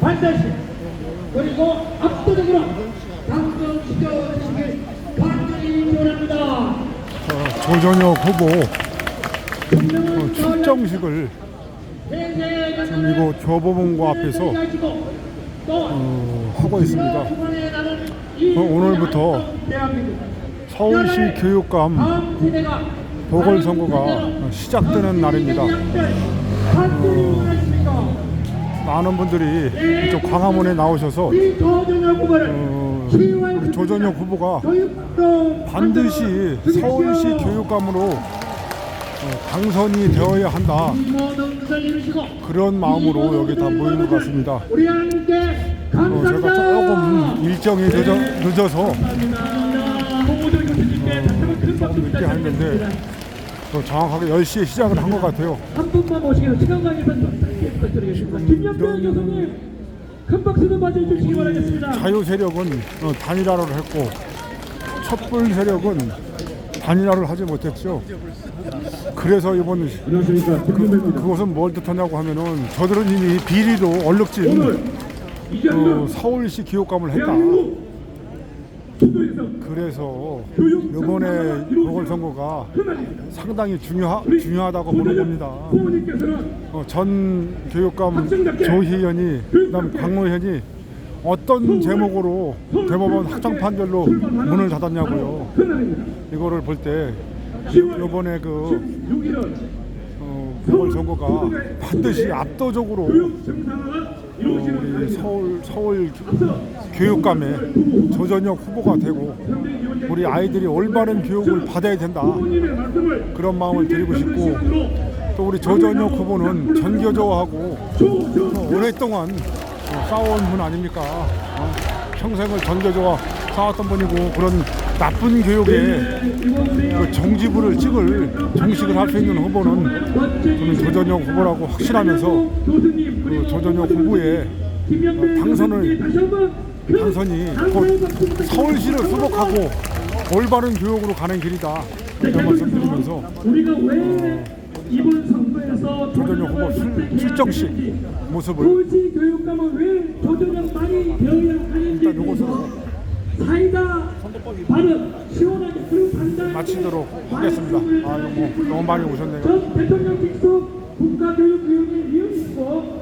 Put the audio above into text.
반드시 그리고 압도적으로 당선시켜 주시길 간절히 기원합니다. 어, 조전혁 후보 어, 출정식을 이곳 교보문고 앞에서 어, 하고 있습니다. 어, 오늘부터 서울시 교육감 보궐선거가 어, 시작되는 날입니다. 많은 분들이 이쪽 광화문에 나오셔서 어, 우리 조전혁 후보가 반드시 서울시 교육감으로 어, 당선이 되어야 한다 그런 마음으로 여기 다 모인 것 같습니다. 어. 제가 조금 일정이 늦어, 늦어서 큰 박수 늦게 했는데 또 정확하게 10시에 시작을 한 것 같아요. 한 분만 모시고 시간 부탁드리겠습니다. 김영배 교수님 큰 박수도 맞아주시기 바라겠습니다. 자유 세력은 어, 단일화를 했고 촛불 세력은 단일화를 하지 못했죠. 그래서 이번 김영배입니다. 그것은 뭘 뜻하냐고 하면은 저들은 이미 비리로 얼룩진 어, 서울시 기업감을 했다. 그래서 이번에 보궐선거가 상당히 중요하, 중요하다고 보는 겁니다. 어, 전 교육감 조희연이 그다음 강노현이 어떤 제목으로 대법원 확정 판결로 문을 닫았냐고요. 이거를 볼때 10월 이번에 그 6일은 어, 보궐선거가 반드시 압도적으로 우리 날입니다. 서울 서울 앞서 교육감의 조전혁 후보가 되고 우리 아이들이 올바른 교육을 받아야 된다 그런 마음을 드리고 싶고 또 우리 조전혁 후보는 전교조하고 어, 오랫동안 어, 싸워온 분 아닙니까? 어, 평생을 전교조와 싸웠던 분이고 그런 나쁜 교육에 그 정지부를 찍을 정식을 할 수 있는 후보는 저는 조전혁 후보라고 확신하면서 그 조전혁 후보의 당선을 당선이 곧. 서울시를 수복하고 올바른 교육으로 가는 길이다 이런 말씀드리면서 우리가 왜 이번 선거에서 조전혁 후보 출- 출정식 모습을 일단 이것으로 사이다 발언 시원하게 그 판단 마치도록 하겠습니다. 아, 뭐 너무 많이 오셨네요. 전 대통령 직속 국가교육위원회 위원이시고